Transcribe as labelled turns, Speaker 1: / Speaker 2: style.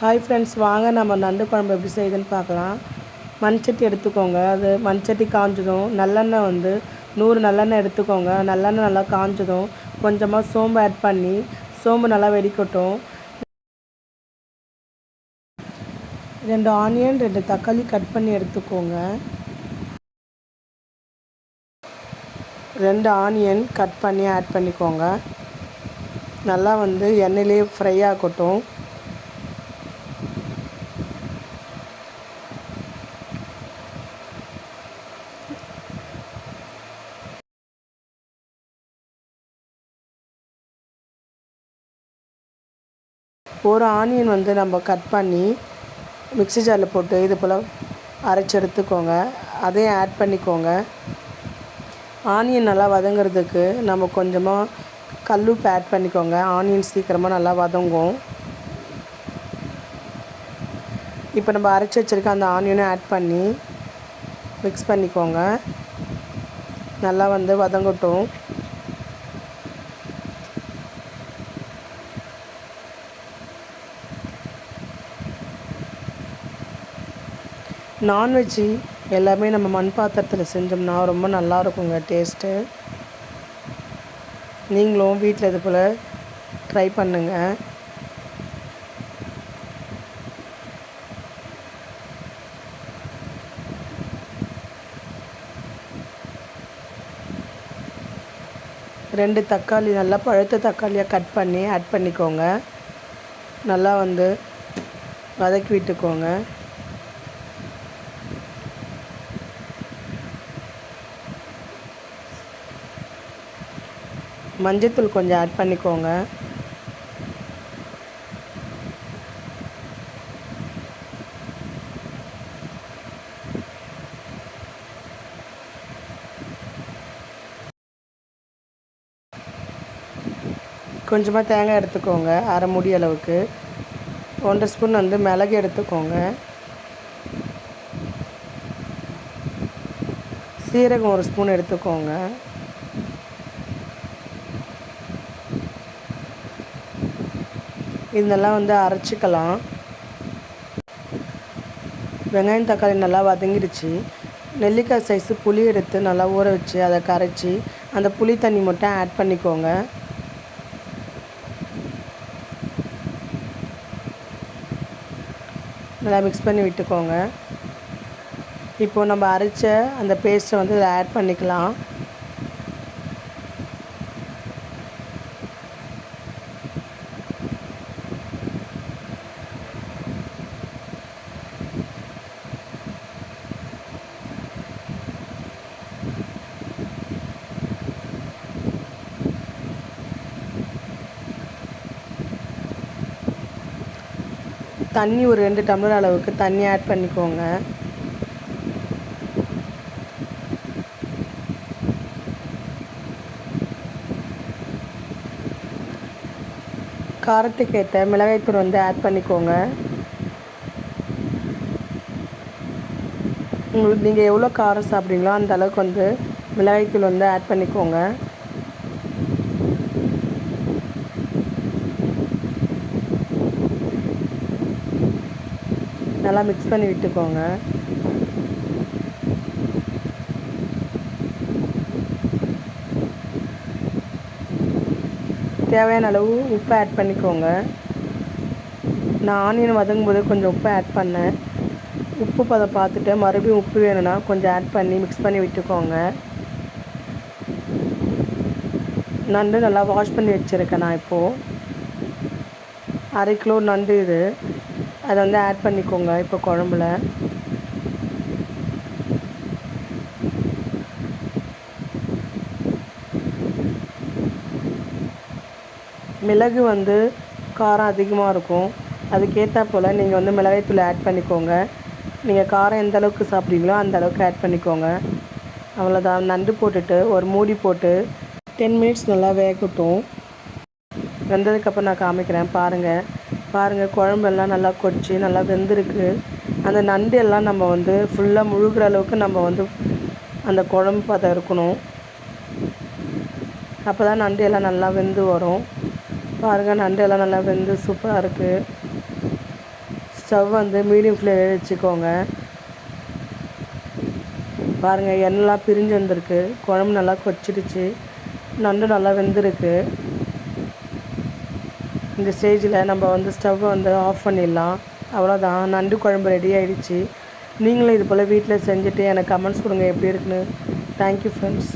Speaker 1: Hi friends வாங்க நம்ம நண்டு குழம்பு எப்படி செய்யுதுன்னு பார்க்கலாம். மண்சட்டி எடுத்துக்கோங்க. அது மண்சட்டி காஞ்சதும் நல்லெண்ணெய் வந்து நூறு நல்லெண்ணெய் எடுத்துக்கோங்க. நல்லெண்ணெய் நல்லா காஞ்சதும் கொஞ்சமாக சோம்பு ஆட் பண்ணி சோம்பு நல்லா வெடிக்கட்டும். ரெண்டு ஆனியன் ரெண்டு தக்காளி கட் பண்ணி எடுத்துக்கோங்க. ரெண்டு ஆனியன் கட் பண்ணி ஆட் பண்ணிக்கோங்க. நல்லா வந்து எண்ணெயிலே ஃப்ரை ஆகட்டும். ஒரு ஆனியன் வந்து நம்ம கட் பண்ணி மிக்ஸி ஜாரில் போட்டு இது போல் அரைச்சி எடுத்துக்கோங்க. அதையும் ஆட் பண்ணிக்கோங்க. ஆனியன் நல்லா வதங்கிறதுக்கு நம்ம கொஞ்சமாக கல்லுப்பு ஆட் பண்ணிக்கோங்க. ஆனியன் சீக்கிரமாக நல்லா வதங்கும். இப்போ நம்ம அரைச்சி வச்சுருக்க அந்த ஆனியனும் ஆட் பண்ணி மிக்ஸ் பண்ணிக்கோங்க. நல்லா வந்து வதங்கட்டும். நான்வெஜ்ஜு எல்லாமே நம்ம மண் பாத்திரத்தில் செஞ்சோம்னா ரொம்ப நல்லா இருக்குங்க டேஸ்ட்டு. நீங்களும் வீட்டில் இது போல் ட்ரை பண்ணுங்கள் ரெண்டு தக்காளி நல்லா பழுத்த தக்காளியாக கட் பண்ணி ஆட் பண்ணிக்கோங்க. நல்லா வந்து வதக்கி விட்டுக்கோங்க. மஞ்சத்தூள் கொஞ்சம் ஆட் பண்ணிக்கோங்க. கொஞ்சமாக தேங்காய் எடுத்துக்கோங்க அரை முடி அளவுக்கு. ஒன்றரை ஸ்பூன் வந்து மிளகு எடுத்துக்கோங்க. சீரகம் ஒரு ஸ்பூன் எடுத்துக்கோங்க. இதெல்லாம் வந்து அரைச்சிக்கலாம். வெங்காயம் தக்காளி நல்லா வதங்கிடுச்சு. நெல்லிக்காய் சைஸு புளி எடுத்து நல்லா ஊற வச்சு அதை கரைச்சி அந்த புளி தண்ணி மட்டும் ஆட் பண்ணிக்கோங்க. நல்லா மிக்ஸ் பண்ணி விட்டுக்கோங்க. இப்போது நம்ம அரைச்ச அந்த பேஸ்ட்டை வந்து இதில் ஆட் பண்ணிக்கலாம். தண்ணி ஒரு ரெண்டு டம்ளர் அளவுக்கு தண்ணி ஆட் பண்ணிக்கோங்க. காரத்துக்கு ஏற்ற மிளகாய்த்தூள் வந்து ஆட் பண்ணிக்கோங்க. உங்களுக்கு நீங்கள் எவ்வளோ காரம் சாப்பிட்றீங்களோ அந்த அளவுக்கு வந்து மிளகாய்த்தூள் வந்து ஆட் பண்ணிக்கோங்க. நல்லா மிக்ஸ் பண்ணி விட்டுக்கோங்க. தேவையான அளவு உப்பு ஆட் பண்ணிக்கோங்க. நான் ஆனியன் வதங்கும் போது கொஞ்சம் உப்பு ஆட் பண்ணேன். உப்பு பதம் பார்த்துட்டு மறுபடியும் உப்பு வேணும்னா கொஞ்சம் ஆட் பண்ணி மிக்ஸ் பண்ணி விட்டுக்கோங்க. நண்டு நல்லா வாஷ் பண்ணி வச்சுருக்கேன் நான் இப்போது அரை கிலோ நண்டு இது. அதை வந்து ஆட் பண்ணிக்கோங்க இப்போ குழம்புல. மிளகு வந்து காரம் அதிகமாக இருக்கும். அதுக்கேற்ற போல் நீங்கள் வந்து மிளகாய்த்தூள் ஆட் பண்ணிக்கோங்க. நீங்கள் காரம் எந்த அளவுக்கு சாப்பிட்றீங்களோ அந்த அளவுக்கு ஆட் பண்ணிக்கோங்க. அவ்வளோதான் நண்டு போட்டுட்டு ஒரு மூடி போட்டு டென் மினிட்ஸ் நல்லா வேகட்டும். வெந்ததுக்கப்புறம் நான் காமிக்கிறேன். பாருங்கள் பாருங்கள் குழம்பெல்லாம் நல்லா கொடிச்சு நல்லா வெந்திருக்கு. அந்த நண்டு எல்லாம் நம்ம வந்து ஃபுல்லாக முழுகிற அளவுக்கு நம்ம வந்து அந்த குழம்பு பதம் இருக்கணும். அப்போ தான் நண்டு எல்லாம் நல்லா வெந்து வரும். பாருங்கள் நண்டு எல்லாம் நல்லா வெந்து சூப்பராக இருக்குது ஸ்டவ் வந்து மீடியம் ஃப்ளேமில் வச்சுக்கோங்க. பாருங்கள் எண்ணெய்லாம் பிரிஞ்சு வந்திருக்கு. குழம்பு நல்லா கொச்சிடுச்சு நண்டு நல்லா வெந்திருக்கு. இந்த ஸ்டேஜில் நம்ம வந்து ஸ்டவ்வை வந்து ஆஃப் பண்ணிடலாம். அவ்வளோதான் நண்டு குழம்பு ரெடி ஆகிடுச்சி நீங்களும் இது போல் வீட்டில் செஞ்சுட்டு எனக்கு கமெண்ட்ஸ் கொடுங்க. எப்படி இருக்குன்னு. Thank you friends